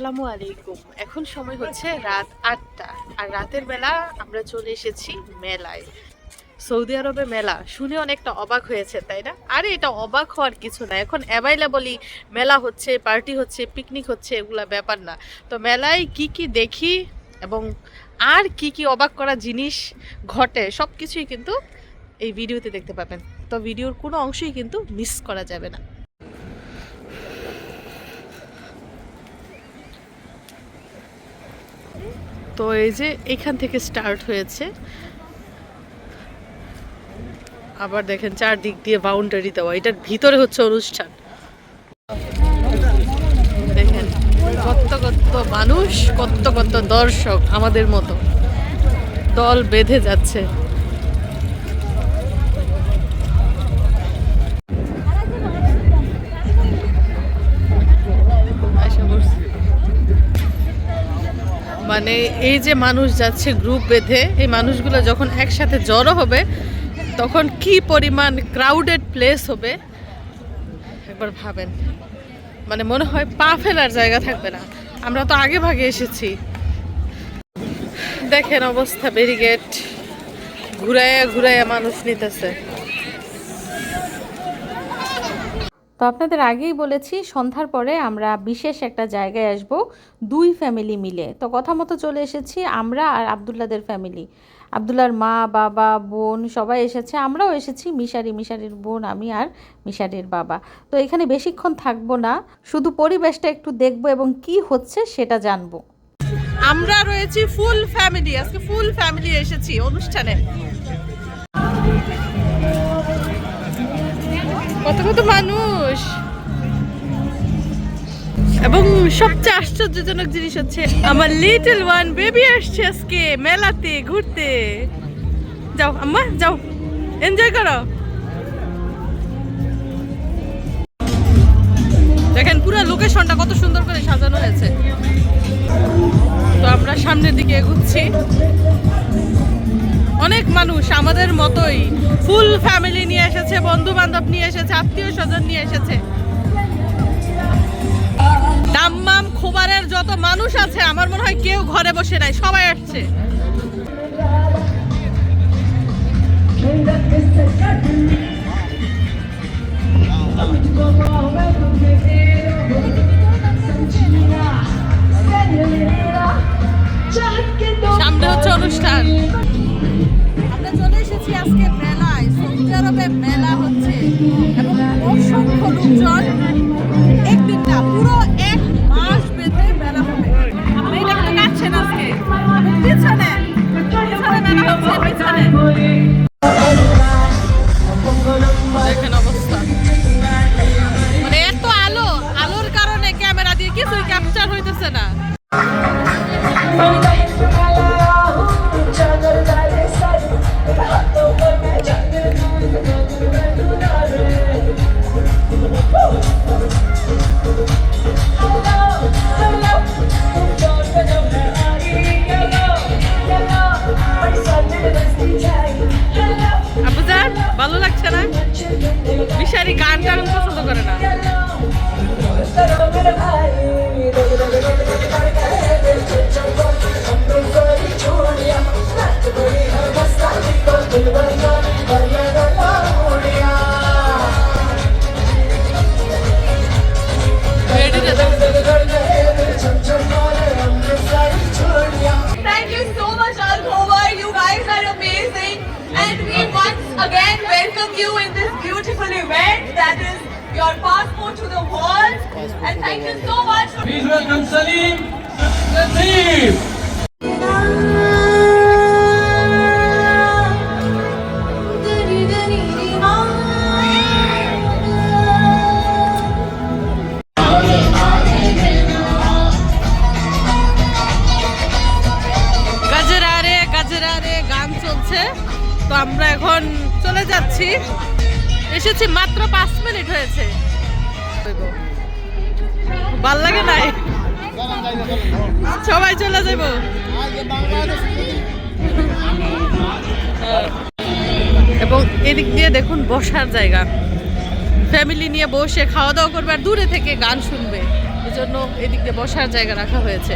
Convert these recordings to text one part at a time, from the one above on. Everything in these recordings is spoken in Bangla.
আসসালামু আলাইকুম। এখন সময় হচ্ছে রাত আটটা। আর রাতের বেলা আমরা চলে এসেছি মেলায়। সৌদি আরবে মেলা। শুনে অনেকটা অবাক হয়েছে, তাই না? আরে, এটা অবাক হওয়ার কিছু না। এখন অ্যাভাইলেবলই মেলা হচ্ছে পার্টি হচ্ছে পিকনিক হচ্ছে, এগুলা ব্যাপার না। তো মেলায় কি কি দেখি এবং আর কি কি অবাক করা জিনিস ঘটে সব কিছুই কিন্তু এই ভিডিওতে দেখতে পাবেন। তো ভিডিওর কোনো অংশই কিন্তু মিস করা যাবে না। তো এই যে এখান থেকে স্টার্ট হয়েছে। আবার দেখেন চারদিক দিয়ে বাউন্ডারি দেওয়া, এটার ভিতরে হচ্ছে অনুষ্ঠান। দেখেন কত কত মানুষ কত কত দর্শক আমাদের মতো। দল বেঁধে যাচ্ছে। মানে এই যে মানুষ যাচ্ছে গ্রুপ বেঁধে, এই মানুষগুলো যখন একসাথে জড়ো হবে, তখন কি পরিমাণ ক্রাউডেড প্লেস হবে? একবার ভাবেন। মানে মনে হয় পা ফেলার জায়গা থাকবে না। আমরা তো আগে ভাগে এসেছি। দেখেন অবস্থা ব্যারিগেট ঘুরাইয়া ঘুরাইয়া মানুষ নিতেছে। তো আপনাদের আগেই বলেছি, সন্ধ্যার পরে আমরা বিশেষ একটা জায়গায় আসব, দুই ফ্যামিলি মিলে। তো কথা মতো চলে এসেছি আমরা আর আবদুল্লাদের ফ্যামিলি আবদুল্লার মা, বাবা, বোন সবাই এসেছে, আমরাও এসেছি, মিশারি মিশারির বোন, আমি আর মিশারির বাবা। তো এখানে বেশিক্ষণ থাকব না, শুধু পরিবেশটা একটু দেখব এবং কি হচ্ছে সেটা জানব। আমরা রয়েছি ফুল ফ্যামিলি আজকে ফুল ফ্যামিলি এসেছি অনুষ্ঠানে। কত কত মানুষ। এবং সবচেয়ে আশ্চর্যজনক জিনিস হচ্ছে, আমার লিটল ওয়ান বেবি আসছে আজকে মেলাতে, ঘুরতে। যাও, আম্মা, যাও। এনজয় করো। দেখেন, পুরো লোকেশনটা কত সুন্দর করে সাজানো হয়েছে। তো আমরা সামনের দিকে এগুচ্ছি। অনেক মানুষ আমাদের মতোই। ফুল ফ্যামিলি নিয়ে এসেছে বন্ধু বান্ধব নিয়ে এসেছে আত্মীয় স্বজন নিয়ে এসেছে। দাম্মাম খোবারের যত মানুষ আছে, আমার মনে হয় কেউ ঘরে বসে নাই, সবাই আসছে। সামনে হচ্ছে অনুষ্ঠান। পিছনে মেলা again welcome you in this beautiful event that is your passport to the world. And thank you so much Please welcome Salim Nasib. তো আমরা এখন চলে যাচ্ছি। এসেছি মাত্র পাঁচ মিনিট হয়েছে। ভালো লাগে নাই? সবাই চলে যাব। এবং এদিক দিয়ে দেখুন, বসার জায়গা। ফ্যামিলি নিয়ে বসে খাওয়া দাওয়া করবে আর দূরে থেকে গান শুনবে। জন্য এদিক দিয়ে বসার জায়গা রাখা হয়েছে।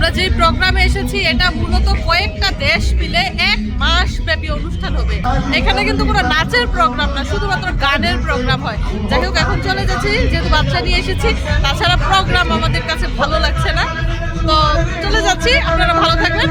আমরা যে প্রোগ্রামে এসেছি, এটা মূলত কয়েকটা দেশ মিলে এক মাস ব্যাপী অনুষ্ঠান হবে। এখানে কিন্তু কোনো নাচের প্রোগ্রাম না, শুধুমাত্র গানের প্রোগ্রাম হয়। যাই হোক, এখন চলে যাচ্ছি, যেহেতু বাচ্চা নিয়ে এসেছি, তাছাড়া প্রোগ্রাম আমাদের কাছে ভালো লাগছে না। তো চলে যাচ্ছি, আপনারা ভালো থাকবেন।